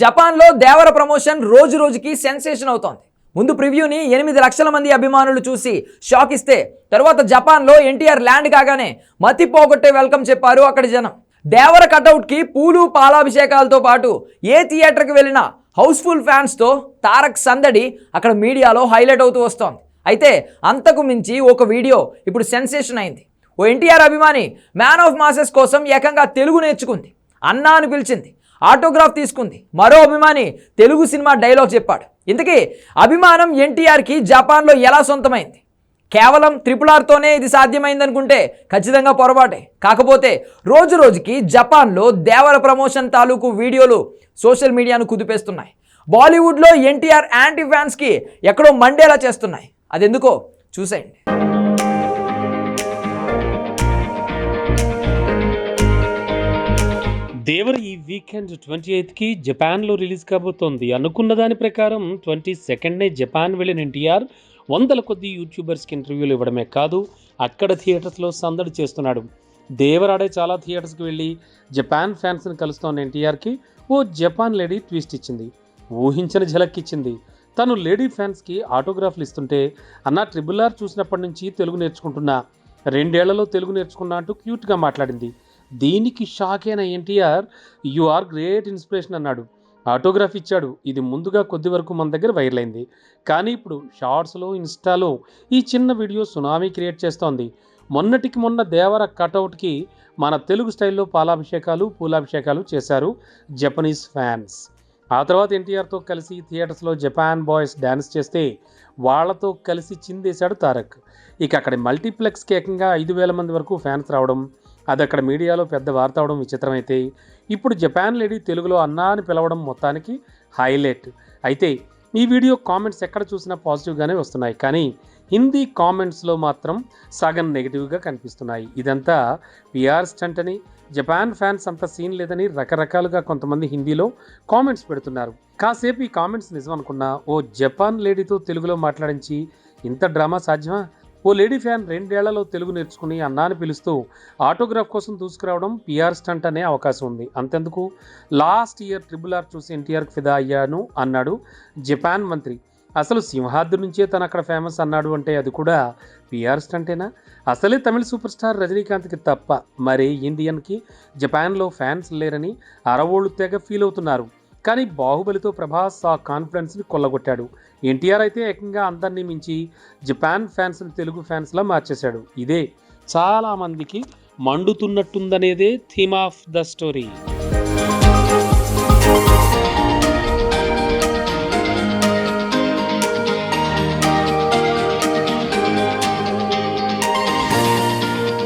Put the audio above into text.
జపాన్లో దేవర ప్రమోషన్ రోజు రోజుకి సెన్సేషన్ అవుతోంది. ముందు ప్రివ్యూని ఎనిమిది లక్షల మంది అభిమానులు చూసి షాక్ ఇస్తే తర్వాత జపాన్లో ఎన్టీఆర్ ల్యాండ్ కాగానే మతి పోగొట్టే వెల్కమ్ చెప్పారు అక్కడి జనం. దేవర కటౌట్కి పూలు పాలాభిషేకాలతో పాటు ఏ థియేటర్కి వెళ్ళినా హౌస్ఫుల్ ఫ్యాన్స్తో తారక్ సందడి అక్కడ మీడియాలో హైలైట్ అవుతూ వస్తోంది. అయితే అంతకు మించి ఒక వీడియో ఇప్పుడు సెన్సేషన్ అయింది. ఓ ఎన్టీఆర్ అభిమాని మ్యాన్ ఆఫ్ మాసెస్ కోసం ఏకంగా తెలుగు నేర్చుకుంది. అన్నా అని పిలిచింది. ఆటోగ్రాఫ్ తీసుకుంది. మరో అభిమాని తెలుగు సినిమా డైలాగ్ చెప్పాడు. ఇంతకీ అభిమానం ఎన్టీఆర్కి జపాన్లో ఎలా సొంతమైంది? కేవలం త్రిపుల్ ఆర్తోనే ఇది సాధ్యమైందనుకుంటే ఖచ్చితంగా పొరపాటే. కాకపోతే రోజు రోజుకి జపాన్లో దేవర ప్రమోషన్ తాలూకు వీడియోలు సోషల్ మీడియాను కుదిపేస్తున్నాయి. బాలీవుడ్లో ఎన్టీఆర్ యాంటీ ఫ్యాన్స్కి ఎక్కడో మండేలా చేస్తున్నాయి. అదెందుకో? చూసేయండి. దేవర్ ఈ వీకెండ్ ట్వంటీ ఎయిత్కి జపాన్లో రిలీజ్ కాబోతోంది. అనుకున్న దాని ప్రకారం ట్వంటీ సెకండ్నే జపాన్ వెళ్ళిన ఎన్టీఆర్ వందల కొద్ది యూట్యూబర్స్కి ఇంటర్వ్యూలు ఇవ్వడమే కాదు అక్కడ థియేటర్స్లో సందడి చేస్తున్నాడు. దేవర్ ఆడే చాలా థియేటర్స్కి వెళ్ళి జపాన్ ఫ్యాన్స్ని కలుస్తోన్న ఎన్టీఆర్కి ఓ జపాన్ లేడీ ట్విస్ట్ ఇచ్చింది. ఊహించని ఝలక్ ఇచ్చింది. తను లేడీ ఫ్యాన్స్కి ఆటోగ్రాఫ్లు ఇస్తుంటే అన్న ట్రిబుల్ ఆర్ చూసినప్పటి నుంచి తెలుగు నేర్చుకుంటున్నా రెండేళ్ళలో తెలుగు నేర్చుకున్నా అంటూ క్యూట్గా మాట్లాడింది. దీనికి షాక్ అయిన NTR you are great inspiration అన్నాడు. ఆటోగ్రాఫ్ ఇచ్చాడు. ఇది ముందుగా కొద్ది వరకు మన దగ్గర వైరల్ అయింది. కానీ ఇప్పుడు షార్ట్స్లో ఇన్స్టాలో ఈ చిన్న వీడియో సునామీ క్రియేట్ చేస్తోంది. మొన్నటికి మొన్న దేవర కటౌట్కి మన తెలుగు స్టైల్లో పాలాభిషేకాలు పూలాభిషేకాలు చేశారు జపనీస్ ఫ్యాన్స్. ఆ తర్వాత ఎన్టీఆర్తో కలిసి థియేటర్స్లో జపాన్ బాయ్స్ డ్యాన్స్ చేస్తే వాళ్ళతో కలిసి చిందేశాడు తారక్. ఇక అక్కడ మల్టీప్లెక్స్కి ఏకంగా ఐదు వేల మంది వరకు ఫ్యాన్స్ రావడం అది అక్కడ మీడియాలో పెద్ద వార్త అవడం విచిత్రమైతే ఇప్పుడు జపాన్ లేడీ తెలుగులో అన్నా అని పిలవడం మొత్తానికి హైలైట్. అయితే ఈ వీడియో కామెంట్స్ ఎక్కడ చూసినా పాజిటివ్గానే వస్తున్నాయి. కానీ హిందీ కామెంట్స్లో మాత్రం సగం నెగిటివ్గా కనిపిస్తున్నాయి. ఇదంతా పిఆర్ స్టంట్ అని జపాన్ ఫ్యాన్స్ అంత సీన్ లేదని రకరకాలుగా కొంతమంది హిందీలో కామెంట్స్ పెడుతున్నారు. కాసేపు ఈ కామెంట్స్ నిజం అనుకున్నా ఓ జపాన్ లేడీతో తెలుగులో మాట్లాడించి ఇంత డ్రామా సాధ్యమా? ఓ లేడీ ఫ్యాన్ రెండేళ్ళలో తెలుగు నేర్చుకుని అన్నాని పిలుస్తూ ఆటోగ్రాఫ్ కోసం దూసుకురావడం పిఆర్ స్టంట్ అనే అవకాశం ఉంది. అంతెందుకు? లాస్ట్ ఇయర్ ట్రిబుల్ ఆర్ చూసి ఎన్టీఆర్కి ఫిదా అయ్యాను అన్నాడు జపాన్ మంత్రి. అసలు సింహాద్రి నుంచే తను అక్కడ ఫేమస్ అన్నాడు అంటే అది కూడా పిఆర్ స్టంటేనా? అసలే తమిళ సూపర్ స్టార్ రజనీకాంత్కి తప్ప మరి ఇండియన్కి జపాన్లో ఫ్యాన్స్ లేరని అరవోళ్ళు తెగ ఫీల్ అవుతున్నారు. కానీ బాహుబలితో ప్రభాస్ ఆ కాన్ఫిడెన్స్ని కొల్లగొట్టాడు. ఎన్టీఆర్ అయితే ఏకంగా అందరినీ మించి జపాన్ ఫ్యాన్స్ని తెలుగు ఫ్యాన్స్లా మార్చేశాడు. ఇదే చాలామందికి మండుతున్నట్టుందనేదే థీమ్ ఆఫ్ ద స్టోరీ.